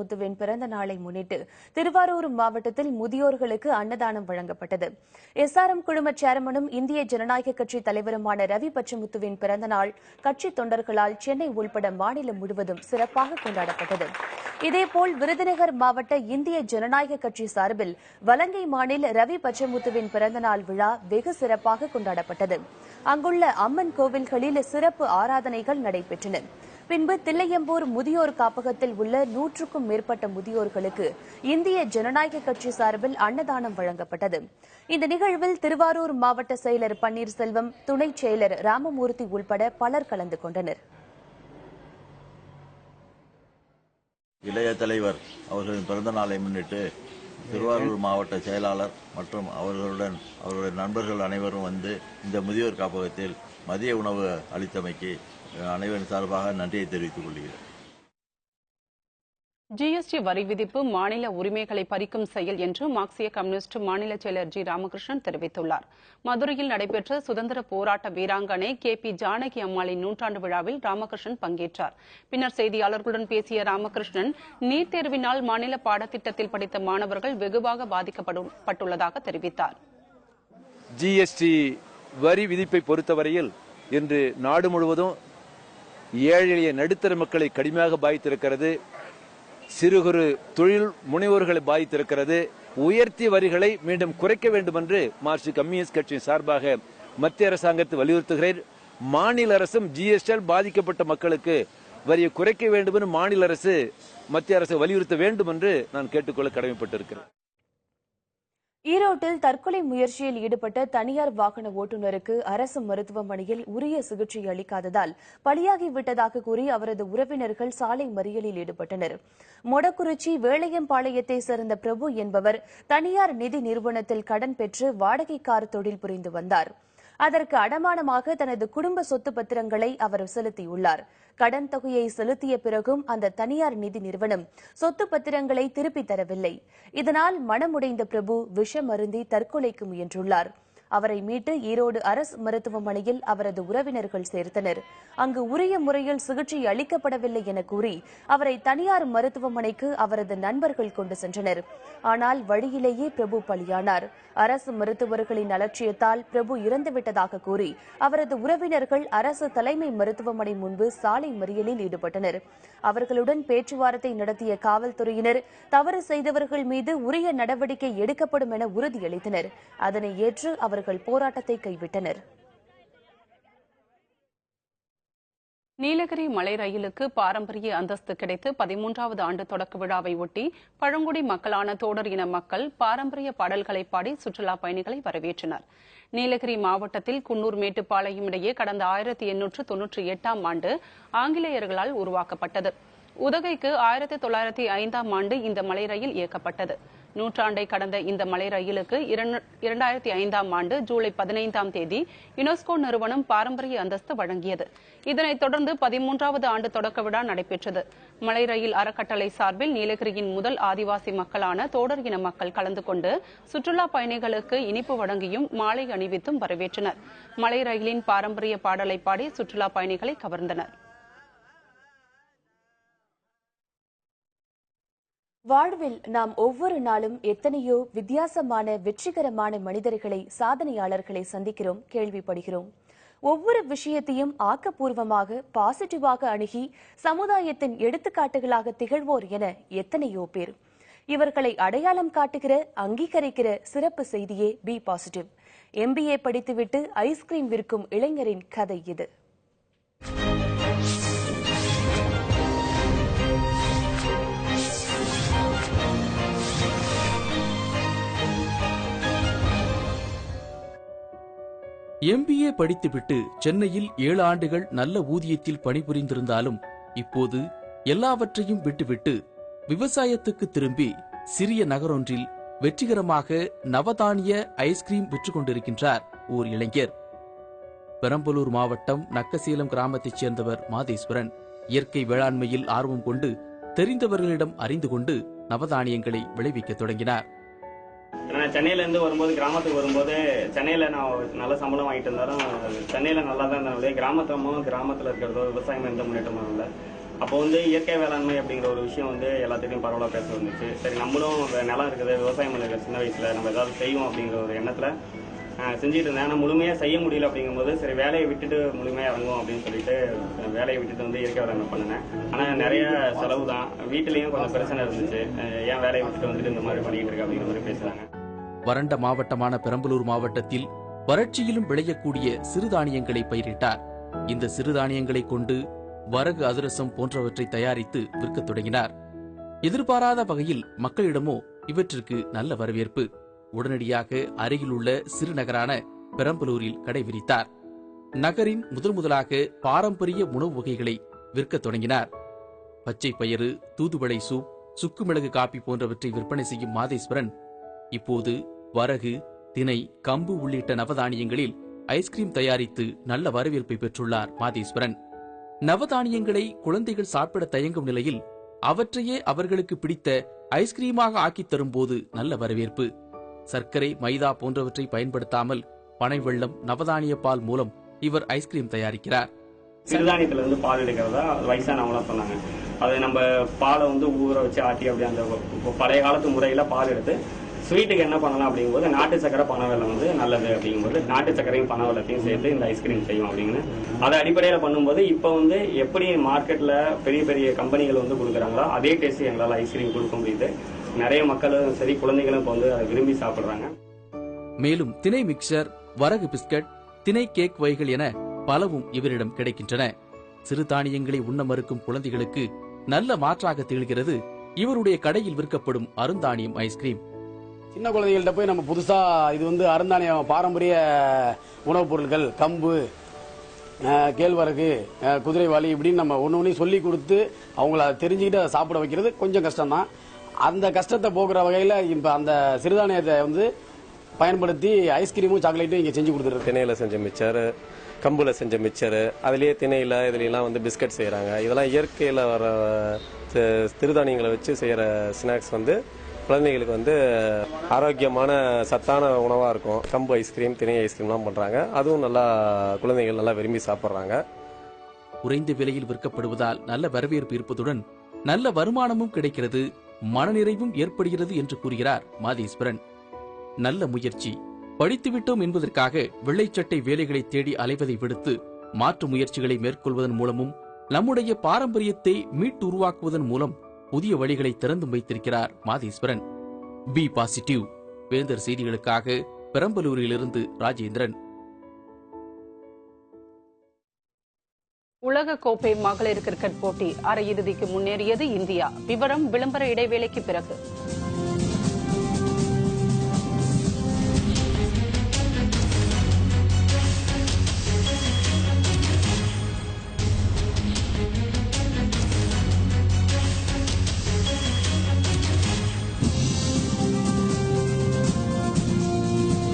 முத்துவின் பிறந்த நாளை முன்னிட்டு திருவாரூர் மாவட்டத்தில் முதியோர்களுக்கு அன்னதானம் வழங்கப்பட்டது. எஸ்ஆர்எம் குழும சேர்மனும் இந்திய ஜனநாயக கட்சி தலைவருமான ரவி பச்சமுத்துவின் பிறந்த நாள் கட்சி தொண்டர்களால் சென்னை உள்பட மாநிலம் முழுவதும் சிறப்பாக கொண்டாடப்பட்டது. இதேபோல் விருதுநகர் மாவட்ட இந்திய ஜனநாயக கட்சி சார்பில் வலங்கை மாநில ரவி பச்சமுத்துவின் பிறந்தநாள் விழா வெகு சிறப்பாக கொண்டாடப்பட்டது. அங்குள்ள அம்மன் கோவில்களில் சிறப்பு ஆராதனைகள் நடைபெற்றன. பின்பு தில்லையம்பூர் முதியோர் காப்பகத்தில் உள்ள நூற்றுக்கும் மேற்பட்ட முதியோர்களுக்கு இந்திய ஜனநாயக கட்சி சார்பில் அன்னதானம் வழங்கப்பட்டது. இந்த நிகழ்வில் திருவாரூர் மாவட்ட செயலர் பன்னீர்செல்வம் துணைச் செயலர் ராமமூர்த்தி உள்பட பலர் கலந்து கொண்டனர். இளைய தலைவர் அவர்களின் பிறந்த நாளை முன்னிட்டு திருவாரூர் மாவட்ட செயலாளர் மற்றும் அவர்களுடன் அவருடைய நண்பர்கள் அனைவரும் வந்து இந்த முதியோர் காப்பகத்தில் மதிய உணவு அளித்தமைக்கு அனைவரின் சார்பாக நன்றியை தெரிவித்துக் கொள்கிறேன். ஜிஎஸ்டி வரி விதிப்பு மாநில உரிமைகளை பறிக்கும் செயல் என்று மார்க்சிய கம்யூனிஸ்ட் மாநில செயலர் ஜி ராமகிருஷ்ணன் தெரிவித்துள்ளார். மதுரையில் நடைபெற்ற சுதந்திர போராட்ட வீராங்கனை கே பி ஜானகி அம்மாளின் நூற்றாண்டு விழாவில் ராமகிருஷ்ணன் பங்கேற்றார். பின்னர் செய்தியாளர்களுடன் பேசிய ராமகிருஷ்ணன் நீட் தேர்வினால் மாநில பாடத்திட்டத்தில் படித்த மாணவர்கள் வெகுவாக பாதிக்கப்பட்டுள்ளதாக தெரிவித்தார். ஜிஎஸ்டி வரி விதிப்பை பொறுத்தவரையில் இன்று நாடு முழுவதும் ஏழை எளிய நடுத்தர மக்களை கடுமையாக பாதித்திருக்கிறது. சிறு குறு தொழில் முனைவோர்களை பாதித்திருக்கிறது. உயர்த்திய வரிகளை மீண்டும் குறைக்க வேண்டும் என்று மார்க்சிஸ்ட் கம்யூனிஸ்ட் கட்சியின் சார்பாக மத்திய அரசாங்கத்தை வலியுறுத்துகிறேன். மாநில அரசும் ஜிஎஸ்டியால் பாதிக்கப்பட்ட மக்களுக்கு வரியை குறைக்க வேண்டும் என்று மாநில அரசு மத்திய அரசை வலியுறுத்த வேண்டும் என்று நான் கேட்டுக்கொள்ள கடமைப்பட்டிருக்கிறேன். ஈரோட்டில் தற்கொலை முயற்சியில் ஈடுபட்ட தனியார் வாகன ஓட்டுநருக்கு அரசு மருத்துவமனையில் உரிய சிகிச்சை அளிக்காததால் பலியாகிவிட்டதாக கூறி அவரது உறவினர்கள் சாலை மறியலில் ஈடுபட்டனர். மொடக்குறிச்சி வேளையம்பாளையத்தை சேர்ந்த பிரபு என்பவர் தனியார் நிதி நிறுவனத்தில் கடன் பெற்று வாடகை கார் தொழில் புரிந்து வந்தார். அதற்கு அடமானமாக தனது குடும்ப சொத்து பத்திரங்களை அவர் செலுத்தியுள்ளார். கடன் தொகையை செலுத்திய பிறகும் அந்த தனியார் நிதி நிறுவனம் சொத்து பத்திரங்களை திருப்பித் தரவில்லை. இதனால் மனமுடைந்த பிரபு விஷம் அருந்தி தற்கொலைக்கு முயன்றுள்ளார். அவரை மீட்டு ஈரோடு அரசு மருத்துவமனையில் அவரது உறவினர்கள் சேர்த்தனர். அங்கு உரிய முறையில் சிகிச்சை அளிக்கப்படவில்லை என கூறி அவரை தனியார் மருத்துவமனைக்கு அவரது நண்பர்கள் கொண்டு சென்றனர். ஆனால் வழியிலேயே பிரபு பலியானார். அரசு மருத்துவர்களின் அலட்சியத்தால் பிரபு இறந்துவிட்டதாக கூறி அவரது உறவினர்கள் அரசு தலைமை மருத்துவமனை முன்பு சாலை மறியலில் ஈடுபட்டனர். அவர்களுடன் பேச்சுவார்த்தை நடத்திய காவல்துறையினர் தவறு செய்தவர்கள் மீது உரிய நடவடிக்கை எடுக்கப்படும் என உறுதியளித்தனர். அதனை ஏற்று அவர் அவர்கள் போராட்டத்தை கைவிட்டனர். நீலகிரி மலை ரயிலுக்கு பாரம்பரிய அந்தஸ்து கிடைத்து பதிமூன்றாவது ஆண்டு தொடக்க விழாவை ஒட்டி பழங்குடி மக்களான தோடர் இன மக்கள் பாரம்பரிய பாடல்களை பாடி சுற்றுலா பயணிகளை வரவேற்றனர். நீலகிரி மாவட்டத்தில் குன்னூர் மேட்டுப்பாளையம் இடையே கடந்த ஆயிரத்தி எண்ணூற்று தொன்னூற்றி எட்டாம் ஆண்டு ஆங்கிலேயர்களால் உருவாக்கப்பட்டது. உதகைக்கு ஆயிரத்தி தொள்ளாயிரத்தி ஐந்தாம் ஆண்டு இந்த மலை ரயில் இயக்கப்பட்டது. நூற்றாண்டை கடந்த இந்த மலை ரயிலுக்கு இரண்டாயிரத்தி ஐந்தாம் ஆண்டு ஜூலை பதினைந்தாம் தேதி யுனெஸ்கோ நிறுவனம் பாரம்பரிய அந்தஸ்து வழங்கியது. இதனைத் தொடர்ந்து பதிமூன்றாவது ஆண்டு தொடக்க விழா நடைபெற்றது. மலை ரயில் அறக்கட்டளை சார்பில் நீலகிரியின் முதல் ஆதிவாசி மக்களான தோடர் இன மக்கள் கலந்து கொண்டு சுற்றுலா பயணிகளுக்கு இனிப்பு வழங்கியும் மாலை அணிவித்தும் வரவேற்றனர். மலை ரயிலின் பாரம்பரிய பாடலை பாடி சுற்றுலா பயணிகளை கவர்ந்தனர். வாழ்வில் நாம் ஒவ்வொரு நாளும் எத்தனையோ வித்தியாசமான வெற்றிகரமான மனிதர்களை சாதனையாளர்களை சந்திக்கிறோம் கேள்விப்படுகிறோம். ஒவ்வொரு விஷயத்தையும் ஆக்கப்பூர்வமாக பாசிட்டிவாக அணுகி சமுதாயத்தின் எடுத்துக்காட்டுகளாக திகழ்வோர் என எத்தனையோ பேர். இவர்களை அடையாளம் காட்டுகிற அங்கீகரிக்கிற சிறப்பு செய்தியே பி பாசிட்டிவ் எம்பிஏ படித்துவிட்டு ஐஸ்கிரீம் விற்கும் இளைஞரின் கதை இது. எம்பிஏ படித்துவிட்டு சென்னையில் ஏழு ஆண்டுகள் நல்ல ஊதியத்தில் பணிபுரிந்திருந்தாலும் இப்போது எல்லாவற்றையும் விட்டுவிட்டு விவசாயத்துக்கு திரும்பி சிறிய நகரொன்றில் வெற்றிகரமாக நவதானிய ஐஸ்கிரீம் விற்றுக் கொண்டிருக்கின்றார் ஓர் இளைஞர். பெரம்பலூர் மாவட்டம் நக்கசீலம் கிராமத்தைச் சேர்ந்தவர் மாதேஸ்வரன். இயற்கை வேளாண்மையில் ஆர்வம் கொண்டு தெரிந்தவர்களிடம் அறிந்து கொண்டு நவதானியங்களை விளைவிக்கத் தொடங்கினார். சென்னையிலேருந்து சென்னையில இருந்து வரும்போது கிராமத்துக்கு வரும்போது சென்னையில நான் நல்ல சம்பளம் வாங்கிட்டு இருந்தாலும் சென்னையில நல்லா தான் இருந்தது கிராமத்தமும் கிராமத்துல இருக்கிறதோ விவசாயம் எந்த முன்னேற்றமும் இல்லை. அப்போ வந்து இயற்கை வேளாண்மை அப்படிங்கிற ஒரு விஷயம் வந்து எல்லாத்துக்கும் பரவலாக பேச வந்துச்சு. சரி நம்மளும் நிலம் இருக்குது விவசாயம் இருக்குது சின்ன வயசுல நம்ம ஏதாவது செய்வோம் அப்படிங்கிற ஒரு எண்ணத்துல செஞ்சுட்டு இருந்தேன். ஆனால் முழுமையாக செய்ய முடியல அப்படிங்கும்போது சரி வேலையை விட்டுட்டு முழுமையாக இறங்குவோம் அப்படின்னு சொல்லிட்டு வேலையை விட்டுட்டு வந்து இயற்கை வேளாண்மை பண்ணினேன். ஆனால் நிறைய செலவு தான் வீட்டிலையும் கொஞ்சம் பிரச்சனை இருந்துச்சு. ஏன் வேலையை விட்டுட்டு வந்துட்டு இந்த மாதிரி பண்ணிக்கிட்டு இருக்கு அப்படிங்கிற மாதிரி பேசுகிறாங்க வறண்ட மாவட்டமான பெரம்பலூர் மாவட்டத்தில் வறட்சியிலும் விளையக்கூடிய சிறுதானியங்களை பயிரிட்டார். இந்த சிறுதானியங்களை கொண்டு வரகு அதிரசம் போன்றவற்றை தயாரித்து விற்கத் தொடங்கினார். எதிர்பாராத வகையில் மக்களிடமோ இவற்றிற்கு நல்ல வரவேற்பு. உடனடியாக அருகிலுள்ள சிறுநகரான பெரம்பலூரில் கடை விரித்தார். நகரின் முதல் முதலாக பாரம்பரிய உணவு வகைகளை விற்கத் தொடங்கினார். பச்சை பயிறு தூதுவளை சூப் சுக்கு மிளகு காப்பி போன்றவற்றை விற்பனை செய்யும் மாதேஸ்வரன் இப்போது வரகு தினை கம்பு உள்ளிட்ட நவதானியங்களில் ஐஸ்கிரீம் தயாரித்து நல்ல வரவேற்பை பெற்றுள்ளார் மாதேஸ்வரன். நவதானியங்களை குழந்தைகள் சாப்பிட தயங்கும் நிலையில் அவற்றையே அவர்களுக்கு பிடித்த ஐஸ்கிரீமாக ஆக்கித் தரும்போது நல்ல வரவேற்பு. சர்க்கரை மைதா போன்றவற்றை பயன்படுத்தாமல் பனை வெள்ளம் நவதானிய பால் மூலம் இவர் ஐஸ்கிரீம் தயாரிக்கிறார். சிறுதானியத்துல இருந்து பால் எடுக்கிறதா? வயசானவங்களாம் சொன்னாங்க. அது நம்ம பாலை வந்து ஊற வச்சு ஆட்டி அப்படி அந்த பழைய காலத்து முறையில பால் எடுத்து ஸ்வீட்டுக்கு என்ன பண்ணலாம் அப்படிங்கும்போது நாட்டு சக்கரை பனவெல்லை வந்து நல்லது அப்படிங்கும்போது நாட்டு சக்கரையும் பனவெல்லத்தையும் சேர்த்து இந்த ஐஸ்கிரீம் செய்யும் அப்படின்னு. அதை அடிப்படையில் பண்ணும்போது இப்போ வந்து எப்படி மார்க்கெட்டில் பெரிய பெரிய கம்பெனிகள் வந்து கொடுக்குறாங்களோ அதே டேஸ்ட் எங்களால் ஐஸ்கிரீம் கொடுக்க முடியுது. நிறைய மக்களும் சரி குழந்தைகளும் இப்போ வந்து அதை விரும்பி சாப்பிட்றாங்க. மேலும் திணை மிக்சர் வரகு பிஸ்கட் திணை கேக் வகைகள் என பலவும் இவரிடம் கிடைக்கின்றன. சிறுதானியங்களை உண்ண மறுக்கும் குழந்தைகளுக்கு நல்ல மாற்றாக திகழ்கிறது. இவருடைய கடையில் விற்கப்படும் அருந்தானியம் ஐஸ்கிரீம் சின்ன குழந்தைகள்கிட்ட போய் நம்ம புதுசா இது வந்து அருந்தானியம் பாரம்பரிய உணவுப் பொருட்கள் கம்பு கேழ்வரகு அஹ், இப்படின்னு நம்ம ஒன்று ஒன்றையும் சொல்லி கொடுத்து அவங்கள அதை தெரிஞ்சுக்கிட்டு அதை சாப்பிட வைக்கிறது கொஞ்சம் கஷ்டம்தான். அந்த கஷ்டத்தை போக்குற வகையில் இப்போ அந்த சிறுதானியத்தை வந்து பயன்படுத்தி ஐஸ்கிரீமும் சாக்லேட்டும் இங்கே செஞ்சு கொடுத்துருக்கு திணையில் செஞ்ச மிச்சர் கம்பில் செஞ்ச மிச்சர் அதுலேயே திணையில் இதுலலாம் வந்து பிஸ்கட் செய்கிறாங்க இதெல்லாம் இயற்கையில் வர சிறுதானியங்களை வச்சு செய்கிற ஸ்நாக்ஸ் வந்து குழந்தைகளுக்கு வந்து ஆரோக்கியமான சத்தான உணவாக இருக்கும். கம்பு ஐஸ்கிரீம் திணை ஐஸ்கிரீம்லாம் பண்ணுறாங்க அதுவும் நல்லா குழந்தைகள் நல்லா விரும்பி சாப்பிட்றாங்க. குறைந்த விலையில் விற்கப்படுவதால் நல்ல வரவேற்பு இருப்பதுடன் நல்ல வருமானமும் கிடைக்கிறது மனநிறைவும் ஏற்படுகிறது என்று கூறுகிறார் மாதேஸ்வரன் நல்ல முயற்சி. படித்துவிட்டோம் என்பதற்காக வெள்ளைச்சட்டை வேலைகளை தேடி அலைவதை விடுத்து மாற்று முயற்சிகளை மேற்கொள்வதன் மூலமும் நம்முடைய பாரம்பரியத்தை மீட்டு உருவாக்குவதன் மூலம் புதிய வழிகளை திறந்தும் வைத்திருக்கிறார் மாதேஸ்வரன். பி பாசிட்டிவ் வேந்தர் செய்திகளுக்காக பெரம்பலூரிலிருந்து ராஜேந்திரன். உலக கோப்பை மகளிர் கிரிக்கெட் போட்டி அரையிறுதிக்கு முன்னேறியது இந்தியா. விவரம் விளம்பர இடைவேளைக்கு பிறகு.